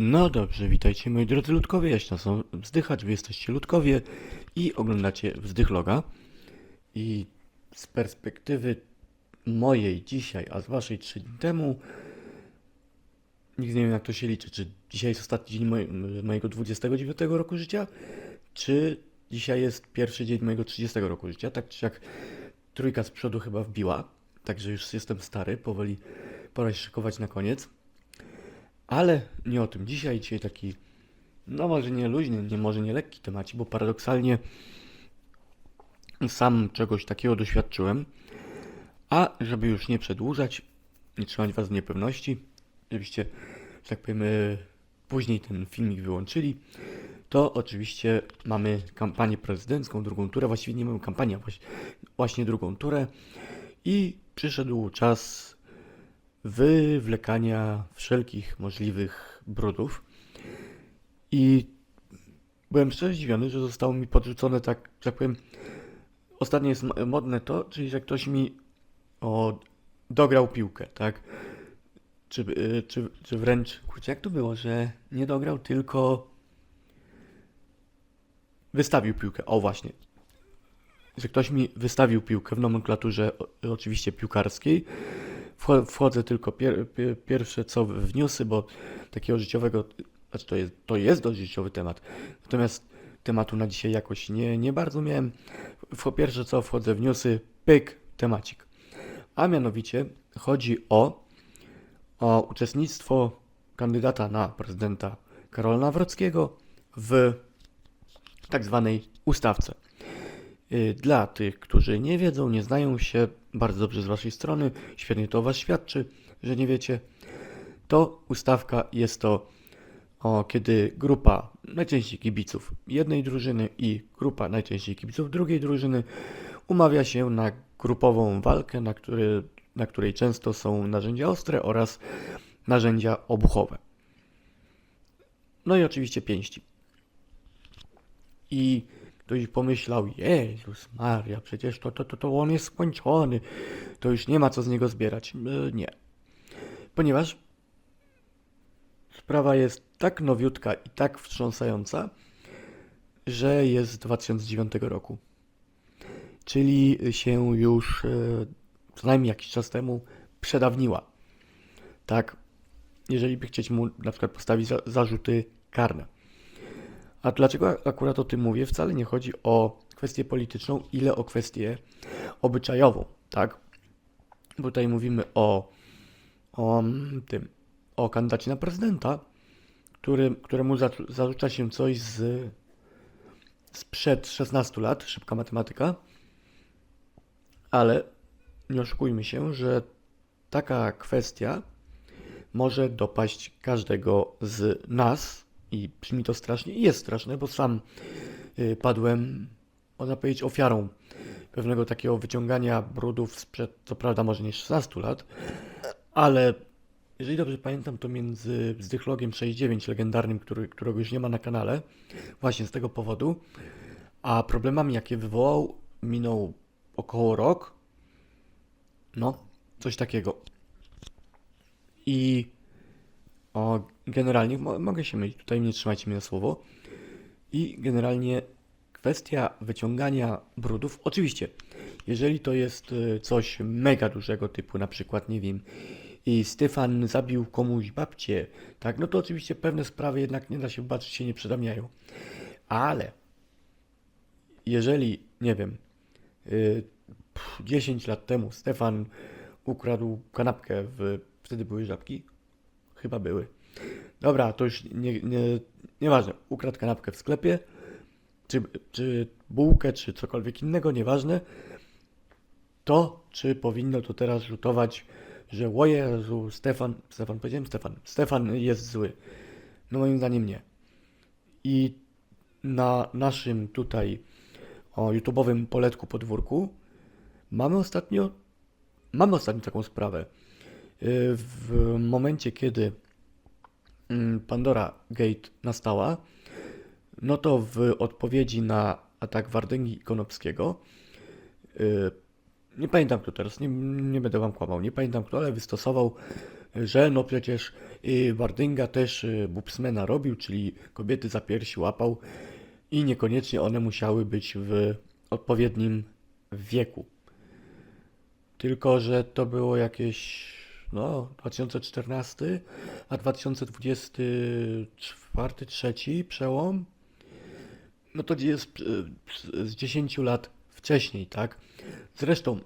No dobrze, witajcie moi drodzy ludkowie, ja się nazywam Wzdychacz, wy jesteście ludkowie i oglądacie Wzdychloga. I z perspektywy mojej dzisiaj, a z waszej trzy dni temu, nikt nie wiem jak to się liczy, czy dzisiaj jest ostatni dzień moj, mojego 29 roku życia, czy dzisiaj jest pierwszy dzień mojego 30 roku życia, tak czy jak trójka z przodu chyba wbiła, także już jestem stary, powoli pora się szykować na koniec. Ale nie o tym dzisiaj. Dzisiaj taki, no może nie luźny, nie, może nie lekki temat, bo paradoksalnie sam czegoś takiego doświadczyłem. A żeby już nie przedłużać, nie trzymać Was w niepewności, żebyście, że tak powiem, e, później ten filmik wyłączyli, to oczywiście mamy kampanię prezydencką, drugą turę. Właściwie nie mamy kampanii, a właśnie, właśnie drugą turę. I przyszedł czas wywlekania wszelkich możliwych brudów. I byłem szczerze zdziwiony, że zostało mi podrzucone tak, że tak powiem, ostatnio jest modne to, czyli że ktoś mi o, dograł piłkę, tak? Czy, y, czy, czy wręcz, kurczę, jak to było, że nie dograł, tylko wystawił piłkę. O właśnie. Że ktoś mi wystawił piłkę w nomenklaturze oczywiście piłkarskiej. Wcho- Wchodzę tylko pier, pier, pierwsze co w bo takiego życiowego, znaczy to jest, to jest dość życiowy temat. Natomiast tematu na dzisiaj jakoś nie, nie bardzo miałem. W pierwsze co wchodzę w newsy, pyk, temacik. A mianowicie chodzi o, o uczestnictwo kandydata na prezydenta Karola Nawrockiego w tak zwanej ustawce. Y, Dla tych, którzy nie wiedzą, nie znają się, bardzo dobrze z Waszej strony, świetnie to o Was świadczy, że nie wiecie, to ustawka jest to, o, kiedy grupa najczęściej kibiców jednej drużyny i grupa najczęściej kibiców drugiej drużyny umawia się na grupową walkę, na, który, na której często są narzędzia ostre oraz narzędzia obuchowe. No i oczywiście pięści. I ktoś pomyślał, Jezus Maria, przecież to, to, to, to on jest skończony, to już nie ma co z niego zbierać. E, Nie. Ponieważ sprawa jest tak nowiutka i tak wstrząsająca, że jest z 2009 roku. Czyli się już e, co najmniej jakiś czas temu przedawniła. Tak, jeżeli by chcieć mu na przykład postawić za, zarzuty karne. A dlaczego akurat o tym mówię? Wcale nie chodzi o kwestię polityczną, ile o kwestię obyczajową, tak? Bo tutaj mówimy o, o mm, tym, o kandydacie na prezydenta, który, któremu za, zarzuca się coś z sprzed 16 lat, szybka matematyka, ale nie oszukujmy się, że taka kwestia może dopaść każdego z nas i brzmi to strasznie i jest straszne, bo sam y, padłem, można powiedzieć, ofiarą pewnego takiego wyciągania brudów sprzed, co prawda może nie 16 lat, ale jeżeli dobrze pamiętam, to między Zdychlogiem 69 legendarnym, który, którego już nie ma na kanale, właśnie z tego powodu, a problemami, jakie wywołał, minął około rok. No, coś takiego. I generalnie mo mogę się mylić, tutaj nie trzymajcie mnie na słowo. I generalnie kwestia wyciągania brudów, oczywiście, jeżeli to jest y, coś mega dużego typu, na przykład, nie wiem, i Stefan zabił komuś babcię, tak, no to oczywiście pewne sprawy jednak nie da się wybaczyć, się nie przedawniają. Ale jeżeli, nie wiem, y, pff, 10 lat temu Stefan ukradł kanapkę w, wtedy były żabki? Chyba były. Dobra, to już nie, nie, nieważne. Ukradł kanapkę w sklepie, czy, czy bułkę, czy cokolwiek innego, nieważne. To, czy powinno to teraz rzutować, że o Jezu, Stefan, Stefan, powiedziałem Stefan, Stefan jest zły. No moim zdaniem nie. I na naszym tutaj o YouTube'owym poletku podwórku mamy ostatnio, mamy ostatnio taką sprawę. Y, W momencie, kiedy mm, Pandora Gate nastała, no to w odpowiedzi na atak Wardęgi Konopskiego, y, nie pamiętam kto teraz, nie, nie będę wam kłamał, nie pamiętam kto, ale wystosował że no przecież y, Wardęga też Bubsmana robił, czyli kobiety za piersi łapał i niekoniecznie one musiały być w odpowiednim wieku. Tylko, że to było jakieś, no, 2014, a 2024, trzeci przełom, no to jest e, z 10 lat wcześniej, tak? Zresztą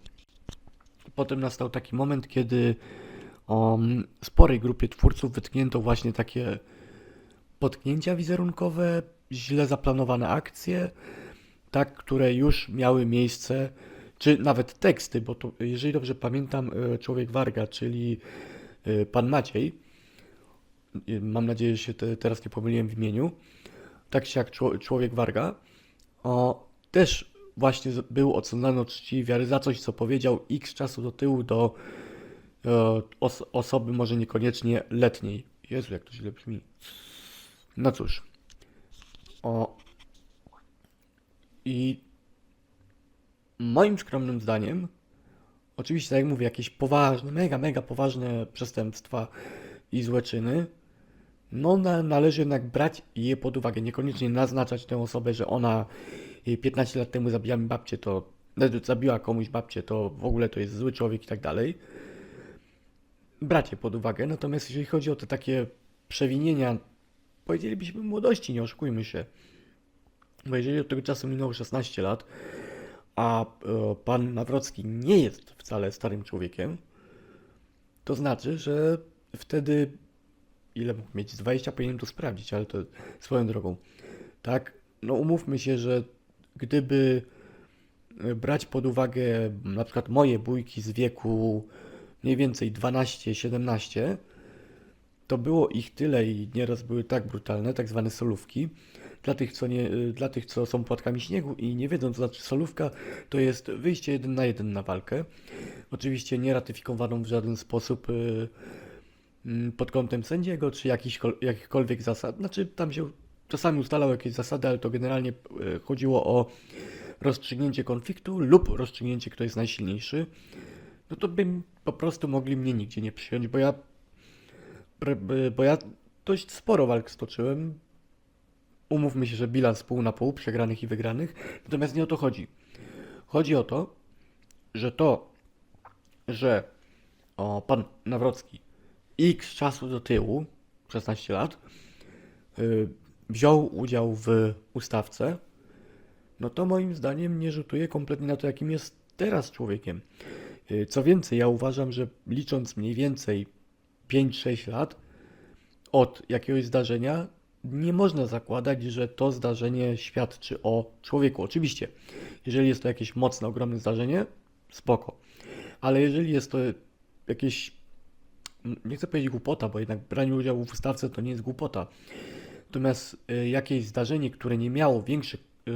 potem nastał taki moment, kiedy um, sporej grupie twórców wytknięto właśnie takie potknięcia wizerunkowe, źle zaplanowane akcje, tak, które już miały miejsce, czy nawet teksty, bo to, jeżeli dobrze pamiętam, e, Człowiek Warga, czyli e, pan Maciej, e, mam nadzieję, że się te, teraz nie pomyliłem w imieniu, tak się jak Czło- Człowiek Warga, o, też właśnie był oceniany od czci wiary za coś, co powiedział x czasu do tyłu do os osoby może niekoniecznie letniej. Jezu, jak to źle brzmi. No cóż. O. I moim skromnym zdaniem, oczywiście, tak jak mówię, jakieś poważne, mega, mega poważne przestępstwa i złe czyny, no na, należy jednak brać je pod uwagę. Niekoniecznie naznaczać tę osobę, że ona y, 15 lat temu zabija mi babcię, to znaczy, zabiła komuś babcię, to w ogóle to jest zły człowiek i tak dalej. Brać je pod uwagę. Natomiast jeżeli chodzi o te takie przewinienia, powiedzielibyśmy młodości, nie oszukujmy się. Bo jeżeli od tego czasu minęło 16 lat, a e, pan Nawrocki nie jest wcale starym człowiekiem, to znaczy, że wtedy ile mógł mieć? Z 20 powinienem to sprawdzić, ale to swoją drogą. Tak, no umówmy się, że gdyby e, brać pod uwagę na przykład moje bójki z wieku mniej więcej 12-17, to było ich tyle i nieraz były tak brutalne, tak zwane solówki. Dla tych, co nie, y, dla tych, co są płatkami śniegu i nie wiedzą, co znaczy solówka, to jest wyjście jeden na jeden na walkę. Oczywiście nie ratyfikowaną w żaden sposób y, mm, pod kątem sędziego, czy jakichś, jakichkolwiek zasad. Znaczy, tam się czasami ustalały jakieś zasady, ale to generalnie y, chodziło o rozstrzygnięcie konfliktu lub rozstrzygnięcie, kto jest najsilniejszy. No to bym po prostu mogli mnie nigdzie nie przyjąć, bo ja bo ja dość sporo walk stoczyłem. Umówmy się, że bilans pół na pół, przegranych i wygranych. Natomiast nie o to chodzi. Chodzi o to, że to, że o, pan Nawrocki x czasu do tyłu, 16 lat, y, wziął udział w ustawce, no to moim zdaniem nie rzutuje kompletnie na to, jakim jest teraz człowiekiem. Y, Co więcej, ja uważam, że licząc mniej więcej 5-6 lat od jakiegoś zdarzenia, nie można zakładać, że to zdarzenie świadczy o człowieku. Oczywiście, jeżeli jest to jakieś mocne, ogromne zdarzenie, spoko. Ale jeżeli jest to jakieś, nie chcę powiedzieć głupota, bo jednak branie udziału w ustawce to nie jest głupota. Natomiast y, jakieś zdarzenie, które nie miało większych, y,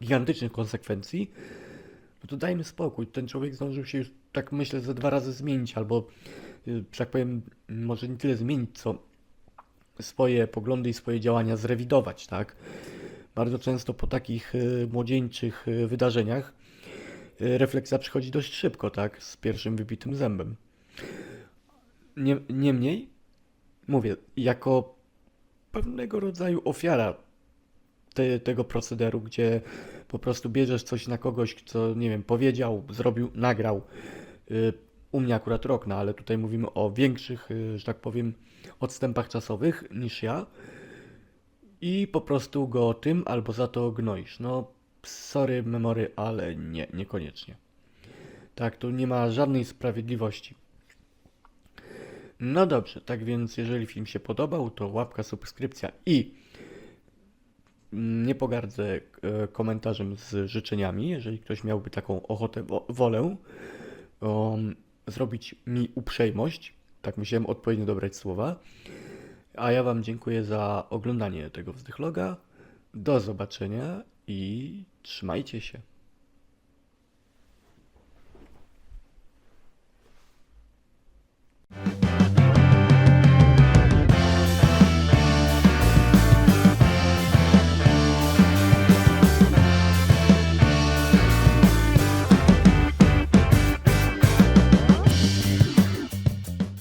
gigantycznych konsekwencji, no to dajmy spokój. Ten człowiek zdążył się już, tak myślę, ze dwa razy zmienić, albo, że tak powiem, może nie tyle zmienić, co swoje poglądy i swoje działania zrewidować, tak? Bardzo często po takich y, młodzieńczych y, wydarzeniach y, refleksja przychodzi dość szybko, tak? Z pierwszym wybitym zębem. Nie, niemniej, mówię, jako pewnego rodzaju ofiara te, tego procederu, gdzie po prostu bierzesz coś na kogoś, co, nie wiem, powiedział, zrobił, nagrał. Y, U mnie akurat rok, no ale tutaj mówimy o większych, y, że tak powiem, odstępach czasowych niż ja. I po prostu go tym albo za to gnoisz. No, sorry, memory, ale nie, niekoniecznie. Tak, tu nie ma żadnej sprawiedliwości. No dobrze, tak więc jeżeli film się podobał, to łapka, subskrypcja i nie pogardzę e, komentarzem z życzeniami, jeżeli ktoś miałby taką ochotę, wo- wolę zrobić mi uprzejmość, tak musiałem odpowiednio dobrać słowa. A ja Wam dziękuję za oglądanie tego wzdychloga. Do zobaczenia i trzymajcie się.